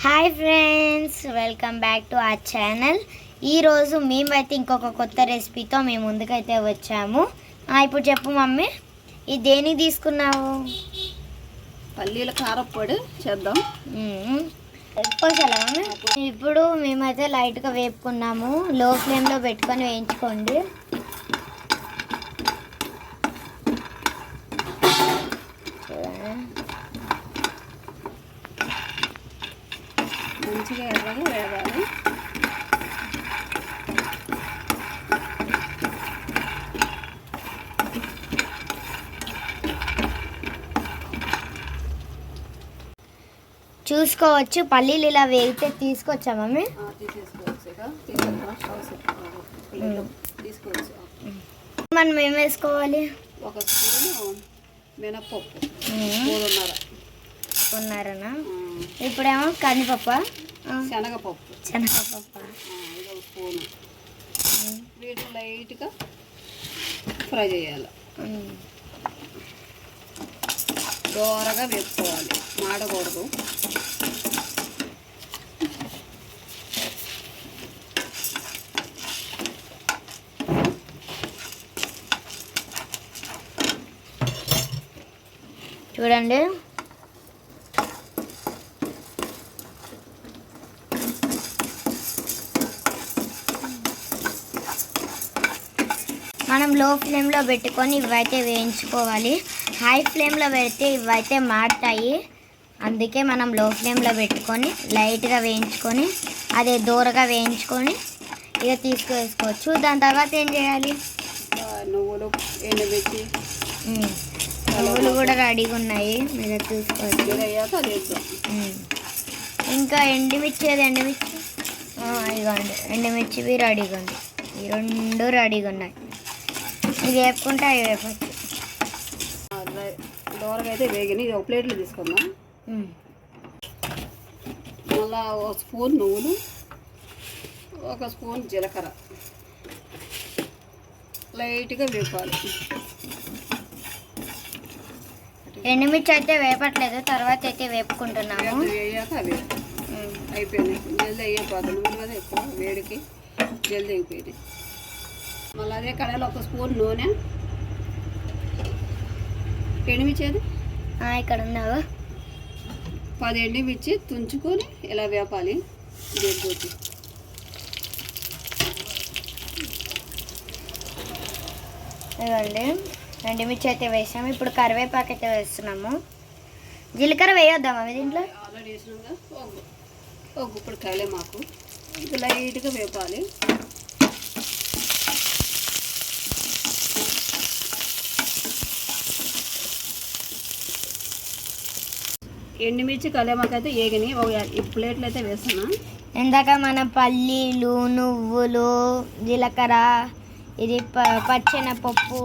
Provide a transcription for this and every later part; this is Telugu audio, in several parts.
Hi friends welcome back to our channel ఈరోజు మేమైతే ఇంకొక కొత్త రెసిపీతో మేము ముందుకైతే వచ్చాము. ఆ, ఇప్పుడు చెప్పు మమ్మీ. ఇది దేనికి తీసుకున్నావు? పల్లీల కారప్పొడి చేద్దాం. ఎక్కువసాలా మమ్మీ? ఇప్పుడు మేమైతే లైట్గా వేపుకున్నాము. లో ఫ్లేమ్లో పెట్టుకొని వేయించుకోండి. మంచిగా ఎర్రగా వేగాలి. చూసుకోవచ్చు పల్లీలు ఇలా వేగితే తీసుకొచ్చా మమ్మీ? మనం ఏం వేసుకోవాలి? ఒక స్పూను మినప్పప్పు. ఆ, ఇప్పుడేమో కందిపప్ప. శనగపప్పు. శనగపప్ప. స్పూను. వీటిని లైట్గా ఫ్రై చేయాలి. దోరగా వేపుకోవాలి. మాడకూడదు. చూడండి. మనం లో ఫ్లేమ్లో పెట్టుకొని ఇవైతే వేయించుకోవాలి. హై ఫ్లేమ్లో పెడితే ఇవైతే మాడతాయి అందుకే మనం లో ఫ్లేమ్లో పెట్టుకొని లైట్గా వేయించుకొని అదే దూరగా వేయించుకొని ఇక తీసుకువేసుకోవచ్చు దాని తర్వాత ఏం చేయాలి? నువ్వులు కూడా రెడీగా ఉన్నాయి. మీరు చూసుకోవచ్చు. అది వేద్దాం ఉమ్. ఇంకా ఎండుమిర్చి ఏది ఎండుమిర్చి? ఆ, ఇదిగోండి ఎండుమిర్చివి రెడీగా ఉంది. ఈ రెండు రెడీగా ఉన్నాయి. ఇది వేపుకుంటే అవి వేపచ్చు. దోరగా అయితే వేగినాయి. ఇది ఒక ప్లేట్లో తీసుకుందాం. మళ్ళా ఒక స్పూన్ నువ్వులు ఒక స్పూన్ జీలకర్ర. లైట్గా వేపాలి. ఎండుమిర్చి అయితే వేపట్లేదు తర్వాత అయితే వేపుకుంటున్నాము వేయాక అవి. అయిపోయినాయి. జల్దీ నువ్వులు కదా ఎక్కువ వేడికి జల్దీ అయిపోయింది మళ్ళీ అదే కడాయిలో ఒక స్పూన్ నూనె. ఎండుమిర్చేది ఆ, ఇక్కడ ఉన్నావు? పది ఎండుమిర్చి తుంచుకొని ఇలా వేపాలి. జరుగుతుంది ఇదిగోండి. ఎండుమిర్చి అయితే వేసాము. ఇప్పుడు కరివేపాకు అయితే వేస్తున్నాము. జీలకర్ర వేయొద్దామా మీ దీంట్లో? ఆల్రెడీ వేసినాక ఒక ఒక గుప్పుడు కాయలే మాకు ఇది లైట్గా వేపాలి. ఎండుమిర్చి కలేమాకైతే ఏగిని. ఒక ఈ ప్లేట్లు అయితే వేస్తున్నా. ఇందాక మన పల్లీలు నువ్వులు జీలకర్ర ఇది ప పచ్చెనపప్పు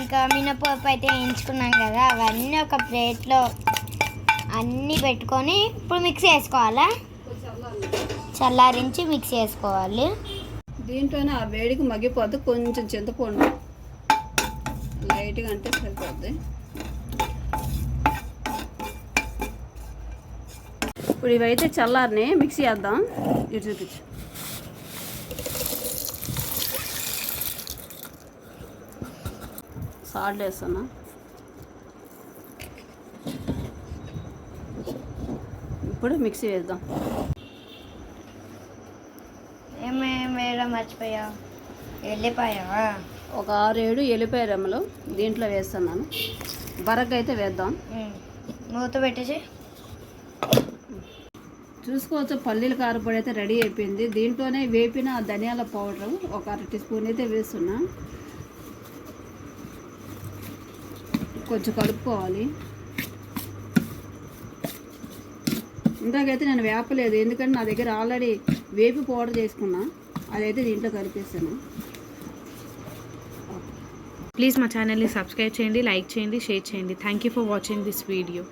ఇంకా మినపప్పు అయితే వేయించుకున్నాం కదా అవన్నీ ఒక ప్లేట్లో అన్నీ పెట్టుకొని ఇప్పుడు మిక్స్ చేసుకోవాలా? చల్లారించి మిక్స్ చేసుకోవాలి. దీంట్లోనే ఆ వేడికి మగ్గిపోద్ది కొంచెం చింతపండు. లైట్గా అంటే సరిపోద్ది. ఇప్పుడు ఇవైతే చల్లారిని మిక్సీ చేద్దాం. ఇటు చూపించు. సాల్ట్ వేస్తున్నా ఇప్పుడు మిక్సీ వేద్దాం. ఏమేం వేయడం మర్చిపోయావు వెళ్ళిపోయావా ఒక ఆరు ఏడు ఎల్లిపాయ రెమ్మలు దీంట్లో వేస్తున్నాను. అయితే వేద్దాం. మూత పెట్టేసి చూసుకోవచ్చు. పల్లీల కారపొడి అయితే రెడీ అయిపోయింది. దీంట్లోనే వేపిన ధనియాల పౌడర్ ఒక అర టీ స్పూన్ అయితే వేస్తున్నా. కొంచెం కలుపుకోవాలి. ఇందాకైతే నేను వేపలేదు. ఎందుకంటే నా దగ్గర ఆల్రెడీ వేపి పౌడర్ చేసుకున్నా. అదైతే దీంట్లో కలిపేసాను ప్లీజ్ మా ఛానల్ని సబ్స్క్రైబ్ చేయండి లైక్ చేయండి షేర్ చేయండి. Thank you for watching this video